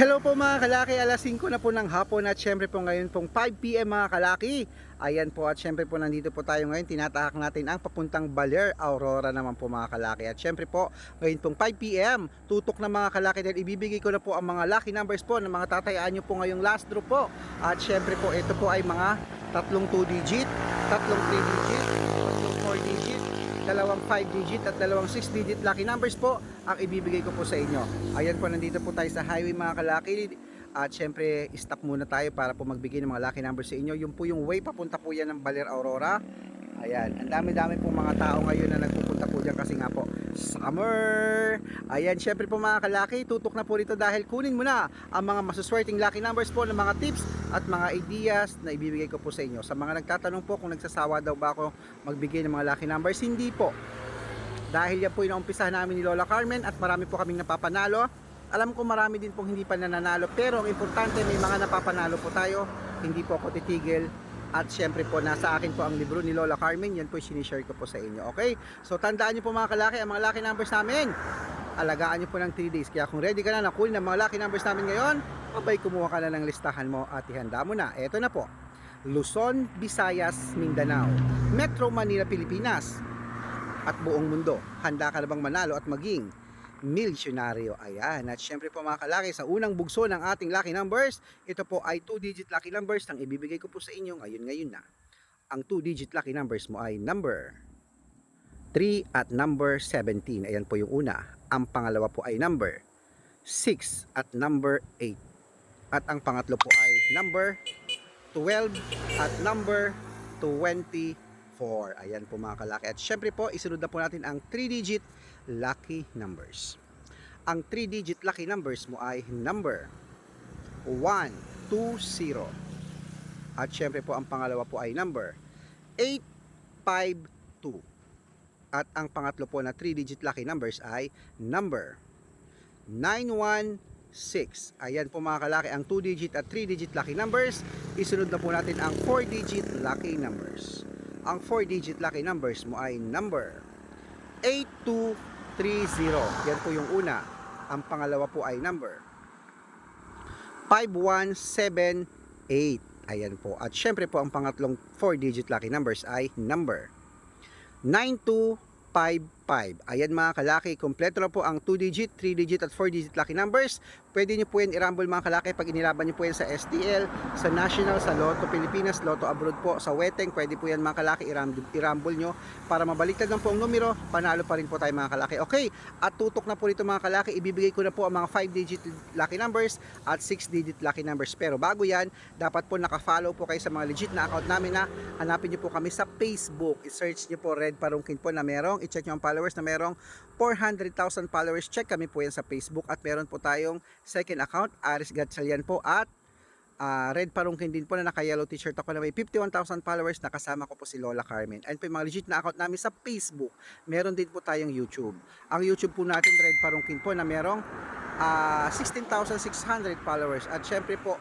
Hello po mga kalaki, alas 5 na po ng hapon at syempre po ngayon pong 5pm mga kalaki. Ayan po at syempre po nandito po tayo ngayon, tinatahak natin ang papuntang Baler, Aurora naman po mga kalaki. At syempre po ngayon pong 5pm, tutok na mga kalaki dahil ibibigay ko na po ang mga lucky numbers po ng mga tatayaan nyo po ngayong last draw po. At syempre po ito po ay mga tatlong 2 digit, tatlong 3 digit, tatlong 4 digit, dalawang 5 digit at dalawang 6 digit lucky numbers po ang ibibigay ko po sa inyo. Ayan po, nandito po tayo sa highway mga kalaki. At syempre, stop muna tayo para po magbigay ng mga lucky numbers sa inyo. Yung po yung way, papunta po yan ng Baler Aurora. Ayan, ang dami-dami po mga tao ngayon na nagpupunta po dyan kasi nga po, summer! Ayan, syempre po mga kalaki, tutok na po rito dahil kunin mo na ang mga masuswerteng lucky numbers po ng mga tips at mga ideas na ibibigay ko po sa inyo. Sa mga nagtatanong po kung nagsasawa daw ba ako magbigay ng mga lucky numbers, hindi po. Dahil yan po yung umpisahan namin ni Lola Carmen at marami po kaming napapanalo. Alam ko marami din pong hindi pa nananalo pero ang importante may mga napapanalo po tayo. Hindi po ako titigil at syempre po nasa akin po ang libro ni Lola Carmen. Yan po sinishare ko po sa inyo. Okay? So tandaan nyo po mga kalaki ang mga lucky numbers namin. Alagaan nyo po ng 3 days. Kaya kung ready ka na na kunin ang mga lucky numbers namin ngayon, abay kumuha ka na ng listahan mo at ihanda mo na. Eto na po. Luzon, Visayas, Mindanao, Metro Manila, Pilipinas, at buong mundo. Handa ka na bang manalo at maging milyonaryo? Ayan. At syempre po mga kalaki, sa unang bugso ng ating lucky numbers, ito po ay 2-digit lucky numbers ang ibibigay ko po sa inyo ngayon-ngayon na. Ang 2-digit lucky numbers mo ay number 3 at number 17. Ayan po yung una. Ang pangalawa po ay number 6 at number 8. At ang pangatlo po ay number 12 at number 24. Ayan po mga kalaki. At syempre po, isunod na po natin ang 3-digit lucky numbers. Ang 3-digit lucky numbers mo ay number 120. At syempre po, ang pangalawa po ay number 852. At ang pangatlo po na 3-digit lucky numbers ay number 916. Ayan po mga kalaki, ang 2-digit at 3-digit lucky numbers. Isunod na po natin ang 4-digit lucky numbers. Ang 4-digit lucky numbers mo ay number 8230. Yan po yung una. Ang pangalawa po ay number 5178. Ayan po. At syempre po ang pangatlong 4-digit lucky numbers ay number 9255. Ayan mga kalaki, kompleto na po ang 2-digit, 3-digit at 4-digit lucky numbers. Pwede nyo po yan i-rumble mga kalaki pag inilaban nyo po yan sa STL, sa National, sa Lotto Pilipinas, Lotto Abroad po, sa Weteng. Pwede po yan mga kalaki i-rumble, i-rumble nyo para mabaliktad lang po ang numero, panalo pa rin po tayo mga kalaki. Okay, at tutok na po rito mga kalaki, ibibigay ko na po ang mga 5-digit lucky numbers at 6-digit lucky numbers. Pero bago yan, dapat po naka-follow po kayo sa mga legit na account namin na hanapin nyo po kami sa Facebook. I-search nyo po Red Parungkin po na merong, i-check nyo ang followers na merong 400,000 followers. Check kami po yan sa Facebook at meron po tayong second account, Aris Gatchalian po at ah, Red Parungkin din po na naka-yellow t-shirt ako na may 51,000 followers na kasama ko po si Lola Carmen. And po yung mga legit na account namin sa Facebook. Meron din po tayong YouTube. Ang YouTube po natin, Red Parungkin po na merong ah, 16,600 followers. At syempre po,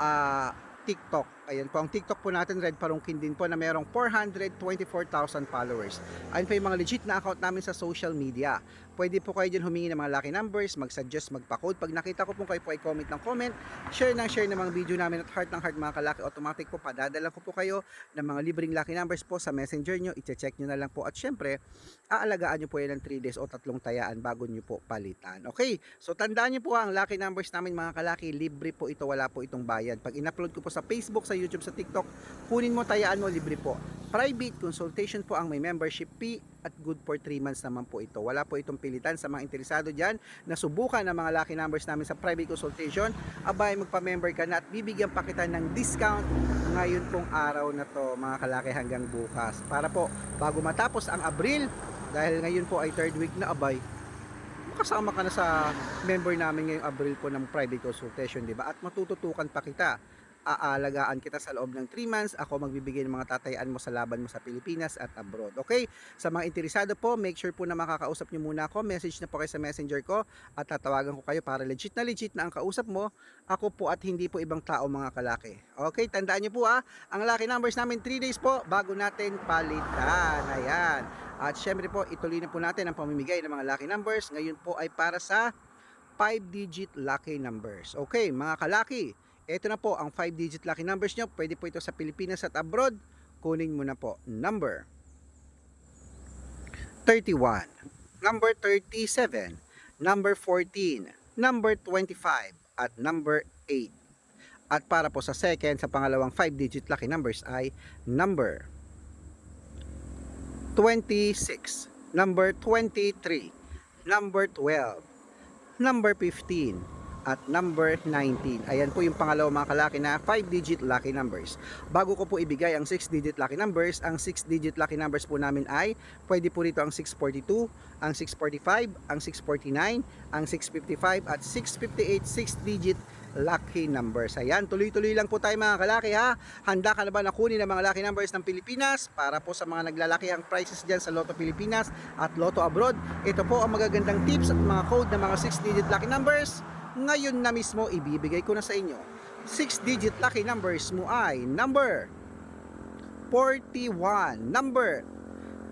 ah, TikTok. Ayan po, ang TikTok po natin, Red Parungkin din po na merong 424,000 followers. Ayun po yung mga legit na account namin sa social media. Pwede po kayo dyan humingi ng mga lucky numbers, mag-suggest, magpa-code. Pag nakita ko po kayo po ay comment ng comment, share ng share ng mga video namin at heart ng heart mga kalaki, automatic po padadala ko po kayo ng mga libreng lucky numbers po sa messenger nyo, i-check nyo na lang po. At syempre, aalagaan nyo po yan ng 3 days o tatlong tayaan bago nyo po palitan. Okay, so tandaan nyo po ang lucky numbers namin mga kalaki, libre po ito, wala po itong bayad. Pag in-upload ko po sa Facebook, sa YouTube, sa TikTok, kunin mo, tayaan mo, libre po. Private consultation po ang may membership fee at good for 3 months naman po ito. Wala po itong pilitan sa mga interesado dyan na subukan ang mga lucky numbers namin sa private consultation. Abay, magpa-member ka na at bibigyan pa kita ng discount ngayon pong araw na to mga kalaki hanggang bukas. Para po, bago matapos ang Abril, dahil ngayon po ay third week na abay, makasama ka na sa member namin ngayong Abril po ng private consultation, di ba? At matututukan pa kita aalagaan kita sa loob ng 3 months. Ako magbibigay ng mga tatayaan mo sa laban mo sa Pilipinas at abroad. Okay? Sa mga interesado po, make sure po na makakausap nyo muna ako. Message na po kayo sa messenger ko at tatawagan ko kayo para legit na legit na ang kausap mo. Ako po at hindi po ibang tao mga kalaki. Okay? Tandaan nyo po ha. Ang lucky numbers namin 3 days po bago natin palitan. Ayan. At syempre po, ituloy na po natin ang pamimigay ng mga lucky numbers. Ngayon po ay para sa 5-digit lucky numbers. Okay, mga kalaki, ito na po ang 5-digit lucky numbers nyo. Pwede po ito sa Pilipinas at abroad. Kunin mo na po. Number 31, number 37, number 14, number 25, at number 8. At para po sa second, sa pangalawang 5-digit lucky numbers ay number 26, number 23, number 12, number 15, at number 19. Ayan po yung pangalawa mga kalaki na 5-digit lucky numbers. Bago ko po ibigay ang 6-digit lucky numbers, ang 6-digit lucky numbers po namin ay pwede po rito ang 642, ang 645, ang 649, ang 655 at 658 6-digit lucky numbers. Ayan, tuloy-tuloy lang po tayo mga kalaki ha. Handa ka na ba na kunin ang mga lucky numbers ng Pilipinas para po sa mga naglalaki ang prices dyan sa Lotto Pilipinas at Lotto Abroad. Ito po ang magagandang tips at mga code ng mga 6-digit lucky numbers. Ngayon na mismo ibibigay ko na sa inyo. 6-digit lucky numbers mo ay number 41, number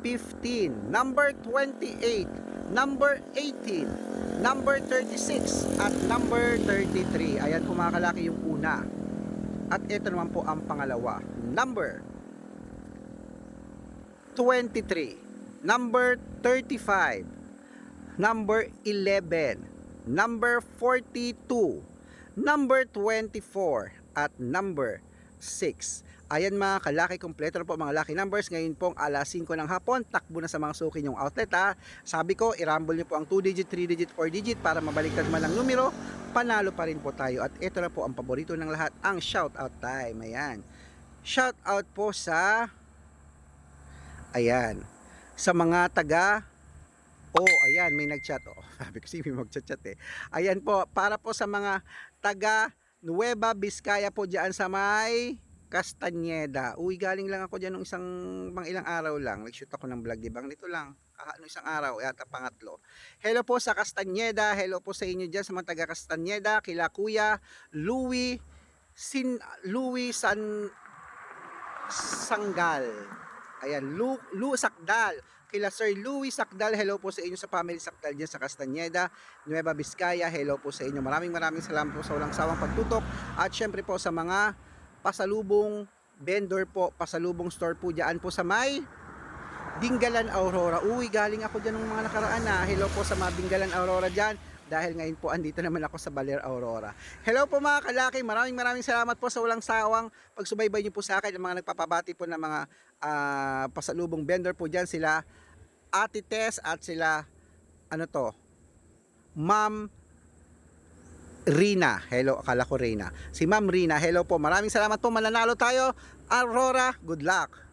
15, number 28, number 18, number 36, at number 33. Ayan po mga kalaki yung una. At ito naman po ang pangalawa. Number 23, number 35, number 11, number 42, number 24, at number 6. Ayan mga kalaki, kompleto na po mga lucky numbers. Ngayon pong alas 5 ng hapon, takbo na sa mga suki yung outlet ha. Sabi ko, i-rumble nyo po ang 2 digit, 3 digit, 4 digit para mabaliktad man ang numero. Panalo pa rin po tayo. At ito na po ang paborito ng lahat, ang shout out time. Ayan. Shout out po sa Ayan. Sa mga taga Oh, ayan, may nag-chat. Oh, sabi ko may mag-chat eh. Ayan po, para po sa mga taga Nueva Vizcaya po diyan sa may Castañeda. Uy, galing lang ako diyan nung isang mga ilang araw lang. Nag-shoot ako ng vlog, di ba? Nito lang. Ah, nung isang araw, yata pangatlo. Hello po sa Castañeda. Hello po sa inyo diyan sa mga taga Castañeda, kila Kuya Louis Sin Louis San Sanggal. Ayan, Lu, Lu Sakdal. Kila Sir Louis Sakdal, hello po sa inyo sa family Sakdal dyan sa Castañeda, Nueva Vizcaya. Hello po sa inyo. Maraming maraming salamat po sa walang sawang pagtutok. At syempre po sa mga pasalubong vendor po, pasalubong store po dyan po sa may Dingalan Aurora. Uy, galing ako dyan ng mga nakaraan na. Hello po sa mga Dingalan Aurora dyan. Dahil ngayon po andito naman ako sa Baler Aurora. Hello po mga kalaki. Maraming maraming salamat po sa walang sawang pagsubaybay niyo po sa akin. Ang mga nagpapabati po ng mga ah, pasalubong vendor po dyan. Sila Ate Tess at sila ano to? Ma'am Rina. Hello, akala ko Rina. Si Ma'am Rina. Hello po. Maraming salamat po. Mananalo tayo. Aurora, good luck.